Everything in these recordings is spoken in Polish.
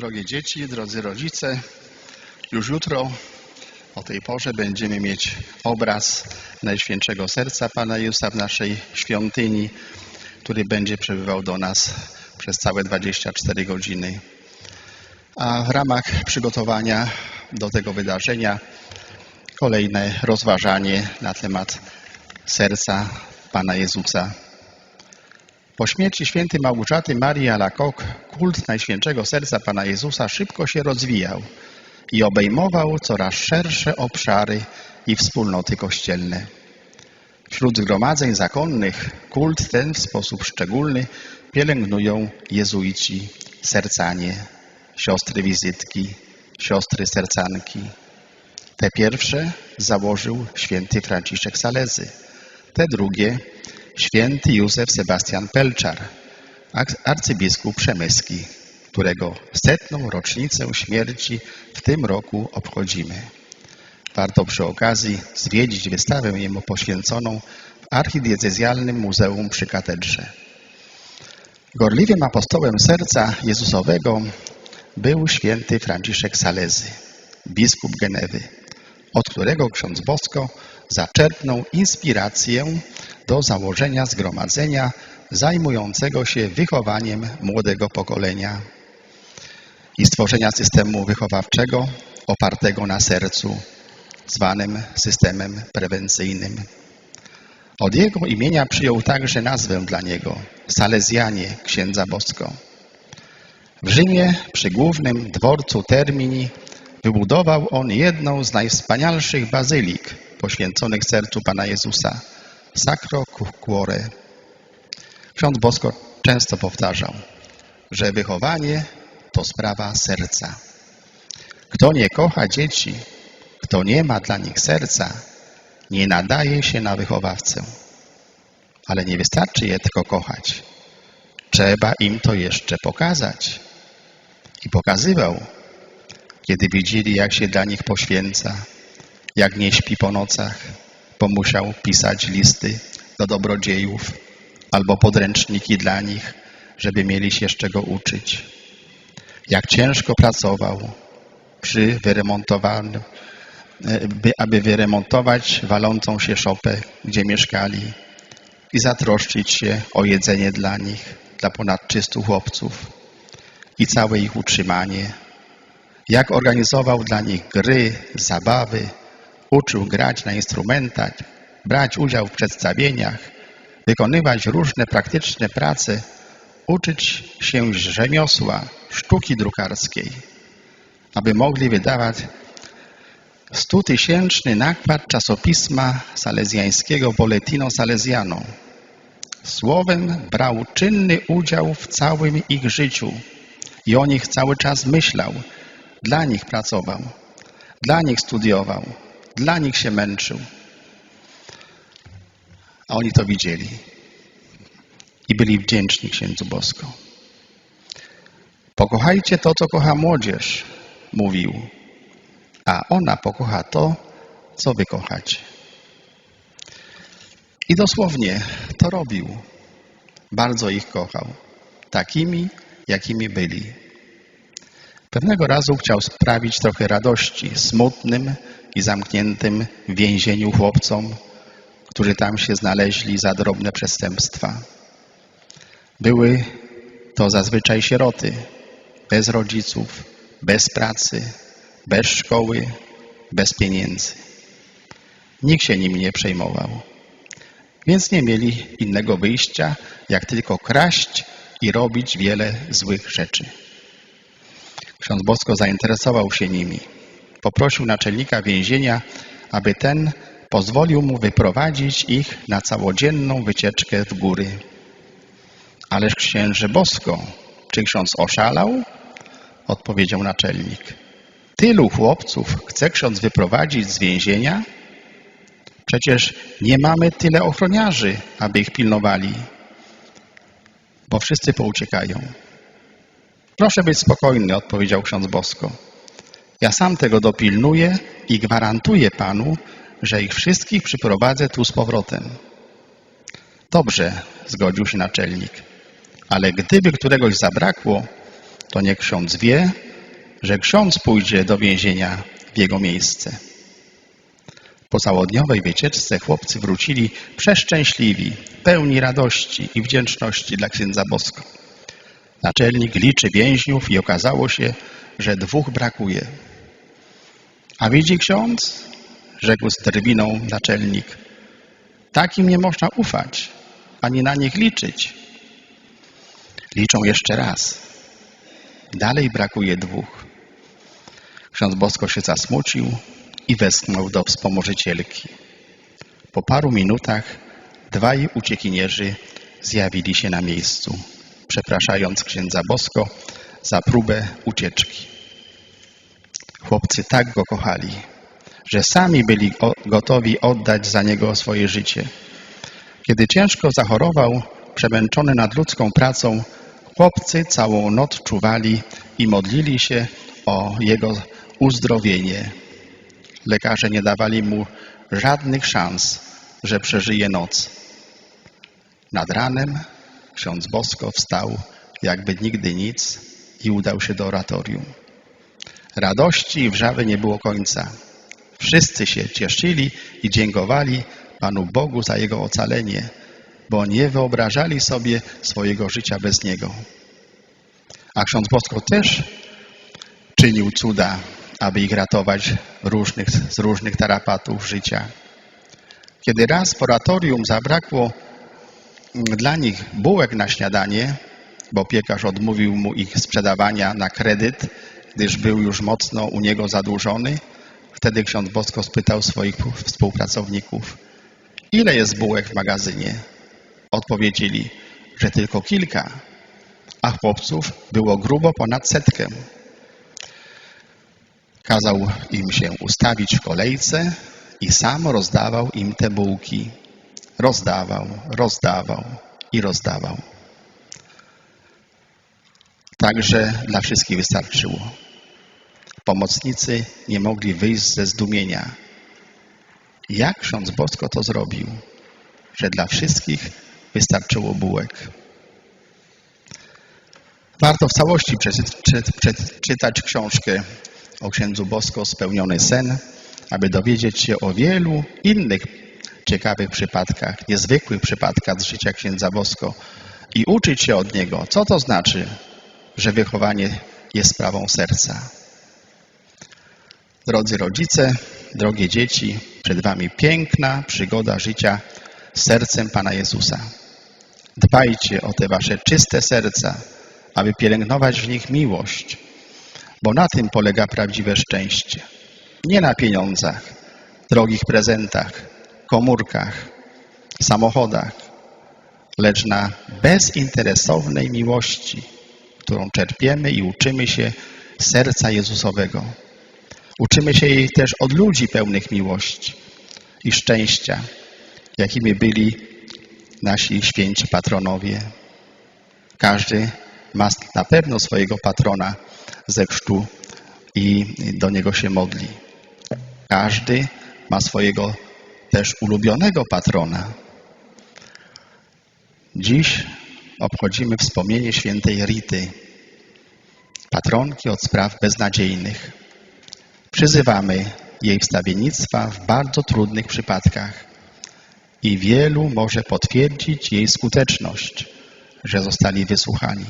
Drogie dzieci, drodzy rodzice, już jutro o tej porze będziemy mieć obraz Najświętszego Serca Pana Jezusa w naszej świątyni, który będzie przebywał do nas przez całe 24 godziny. A w ramach przygotowania do tego wydarzenia kolejne rozważanie na temat serca Pana Jezusa. Po śmierci świętej Małgorzaty Marii Alacoque kult Najświętszego Serca Pana Jezusa szybko się rozwijał i obejmował coraz szersze obszary i wspólnoty kościelne. Wśród zgromadzeń zakonnych kult ten w sposób szczególny pielęgnują jezuici, sercanie, siostry wizytki, siostry sercanki. Te pierwsze założył święty Franciszek Salezy, te drugie święty Józef Sebastian Pelczar, arcybiskup przemyski, którego setną rocznicę śmierci w tym roku obchodzimy. Warto przy okazji zwiedzić wystawę jemu poświęconą w archidiecezjalnym muzeum przy katedrze. Gorliwym apostołem serca Jezusowego był święty Franciszek Salezy, biskup Genewy, od którego ksiądz Bosko zaczerpnął inspirację do założenia zgromadzenia zajmującego się wychowaniem młodego pokolenia i stworzenia systemu wychowawczego opartego na sercu, zwanym systemem prewencyjnym. Od jego imienia przyjął także nazwę dla niego Salezjanie księdza Bosko. W Rzymie przy głównym dworcu Termini wybudował on jedną z najwspanialszych bazylik poświęconych sercu Pana Jezusa, Sacro Cuore. Ksiądz Bosko często powtarzał, że wychowanie to sprawa serca. Kto nie kocha dzieci, kto nie ma dla nich serca, nie nadaje się na wychowawcę. Ale nie wystarczy je tylko kochać. Trzeba im to jeszcze pokazać. I pokazywał, kiedy widzieli, jak się dla nich poświęca, jak nie śpi po nocach, bo musiał pisać listy do dobrodziejów albo podręczniki dla nich, żeby mieli się czego uczyć. Jak ciężko pracował przy wyremontowaniu, by, aby wyremontować walącą się szopę, gdzie mieszkali i zatroszczyć się o jedzenie dla nich, dla ponad 300 chłopców i całe ich utrzymanie. Jak organizował dla nich gry, zabawy, uczył grać na instrumentach, brać udział w przedstawieniach, wykonywać różne praktyczne prace, uczyć się rzemiosła, sztuki drukarskiej, aby mogli wydawać stutysięczny nakład czasopisma salezjańskiego Boletino Salesiano. Słowem brał czynny udział w całym ich życiu i o nich cały czas myślał. Dla nich pracował, dla nich studiował, dla nich się męczył. A oni to widzieli i byli wdzięczni księdzu Bosko. Pokochajcie to, co kocha młodzież, mówił, a ona pokocha to, co wy kochacie. I dosłownie to robił. Bardzo ich kochał. Takimi, jakimi byli. Pewnego razu chciał sprawić trochę radości smutnym i zamkniętym w więzieniu chłopcom, którzy tam się znaleźli za drobne przestępstwa. Były to zazwyczaj sieroty, bez rodziców, bez pracy, bez szkoły, bez pieniędzy. Nikt się nimi nie przejmował. Więc nie mieli innego wyjścia, jak tylko kraść i robić wiele złych rzeczy. Ksiądz Bosko zainteresował się nimi. Poprosił naczelnika więzienia, aby ten pozwolił mu wyprowadzić ich na całodzienną wycieczkę w góry. Ależ księże Bosko, czy ksiądz oszalał? Odpowiedział naczelnik. Tylu chłopców chce ksiądz wyprowadzić z więzienia? Przecież nie mamy tyle ochroniarzy, aby ich pilnowali, bo wszyscy pouciekają. Proszę być spokojny, odpowiedział ksiądz Bosko. Ja sam tego dopilnuję i gwarantuję panu, że ich wszystkich przyprowadzę tu z powrotem. Dobrze, zgodził się naczelnik, ale gdyby któregoś zabrakło, to niech ksiądz wie, że ksiądz pójdzie do więzienia w jego miejsce. Po całodniowej wycieczce chłopcy wrócili przeszczęśliwi, pełni radości i wdzięczności dla księdza Bosko. Naczelnik liczy więźniów i okazało się, że dwóch brakuje. A widzi ksiądz? Rzekł z drwiną naczelnik. Takim nie można ufać, ani na nich liczyć. Liczą jeszcze raz. Dalej brakuje dwóch. Ksiądz Bosko się zasmucił i westchnął do wspomożycielki. Po paru minutach dwaj uciekinierzy zjawili się na miejscu, przepraszając księdza Bosko za próbę ucieczki. Chłopcy tak go kochali, że sami byli gotowi oddać za niego swoje życie. Kiedy ciężko zachorował, przemęczony nadludzką pracą, chłopcy całą noc czuwali i modlili się o jego uzdrowienie. Lekarze nie dawali mu żadnych szans, że przeżyje noc. Nad ranem ksiądz Bosko wstał, jakby nigdy nic i udał się do oratorium. Radości i wrzawy nie było końca. Wszyscy się cieszyli i dziękowali Panu Bogu za Jego ocalenie, bo nie wyobrażali sobie swojego życia bez Niego. A ksiądz Bosko też czynił cuda, aby ich ratować różnych, z różnych tarapatów życia. Kiedy raz w oratorium zabrakło dla nich bułek na śniadanie, bo piekarz odmówił mu ich sprzedawania na kredyt, gdyż był już mocno u niego zadłużony, wtedy ksiądz Bosko spytał swoich współpracowników, ile jest bułek w magazynie? Odpowiedzieli, że tylko kilka, a chłopców było grubo ponad setkę. Kazał im się ustawić w kolejce i sam rozdawał im te bułki. Rozdawał, rozdawał i rozdawał. Także dla wszystkich wystarczyło. Pomocnicy nie mogli wyjść ze zdumienia. Jak ksiądz Bosko to zrobił, że dla wszystkich wystarczyło bułek? Warto w całości przeczytać książkę o księdzu Bosko Spełniony sen, aby dowiedzieć się o wielu innych ciekawych przypadkach, niezwykłych przypadkach z życia księdza Bosko i uczyć się od niego, co to znaczy, że wychowanie jest sprawą serca. Drodzy rodzice, drogie dzieci, przed Wami piękna przygoda życia z sercem Pana Jezusa. Dbajcie o te Wasze czyste serca, aby pielęgnować w nich miłość, bo na tym polega prawdziwe szczęście. Nie na pieniądzach, drogich prezentach, komórkach, samochodach, lecz na bezinteresownej miłości, którą czerpiemy i uczymy się serca Jezusowego. Uczymy się jej też od ludzi pełnych miłości i szczęścia, jakimi byli nasi święci patronowie. Każdy ma na pewno swojego patrona ze chrztu i do niego się modli. Każdy ma swojego też ulubionego patrona. Dziś obchodzimy wspomnienie świętej Rity, patronki od spraw beznadziejnych. Przyzywamy jej wstawiennictwa w bardzo trudnych przypadkach i wielu może potwierdzić jej skuteczność, że zostali wysłuchani.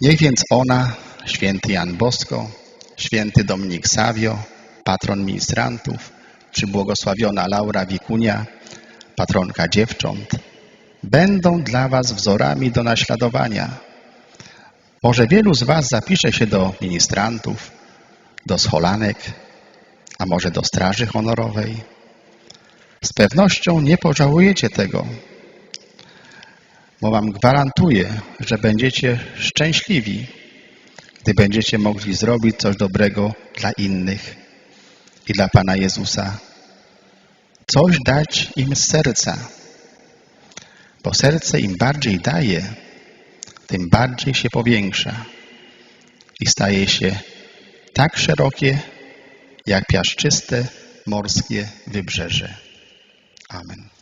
Niech więc ona, święty Jan Bosko, święty Dominik Savio, patron ministrantów, czy błogosławiona Laura Wikunia, patronka dziewcząt, będą dla Was wzorami do naśladowania. Może wielu z Was zapisze się do ministrantów, do scholanek, a może do straży honorowej. Z pewnością nie pożałujecie tego, bo Wam gwarantuję, że będziecie szczęśliwi, gdy będziecie mogli zrobić coś dobrego dla innych i dla Pana Jezusa. Coś dać im z serca, bo serce im bardziej daje, tym bardziej się powiększa i staje się tak szerokie, jak piaszczyste morskie wybrzeże. Amen.